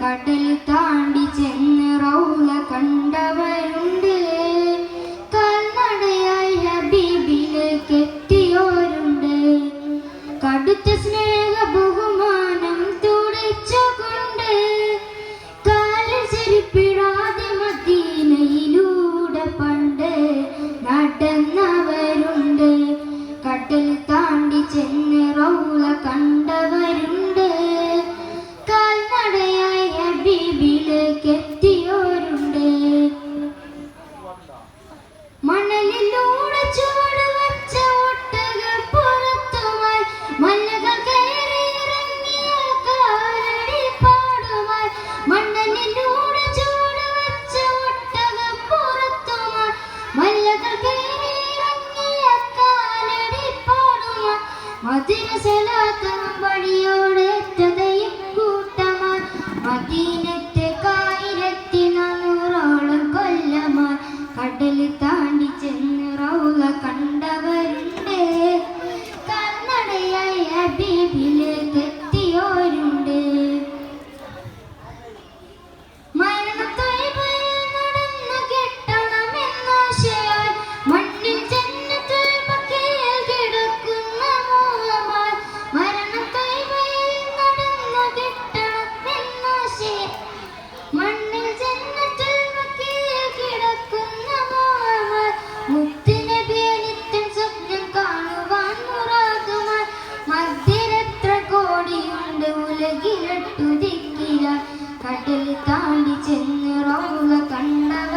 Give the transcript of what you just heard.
കടൽ താണ്ടി ചെന്ന് റൗല കണ്ടവരുണ്ട്. കാൽനടയായി ഹബീബിലേക്ക് എത്തിയോരുണ്ട് കടുത്ത സ്നേഹ ബഹുമാനം തുടിച്ചുകൊണ്ട് കാലിൽ ചെരുപ്പിടാതെ മദീനയിലൂടെ പണ്ട് നടന്നവരുണ്ട്. കടൽ താണ്ടി ചെന്ന് ഹബീബിലേക്ക് എത്തിയോരുണ്ട് ചൂട് പാടുമായി സലാത്തം വഴിയോടെത്തതയും കൂട്ടമായി മദീനത്തെ കടൽ ദിക്കില കടൽ താണ്ടി ചെന്ന് റൗല കണ്ടവരുണ്ട്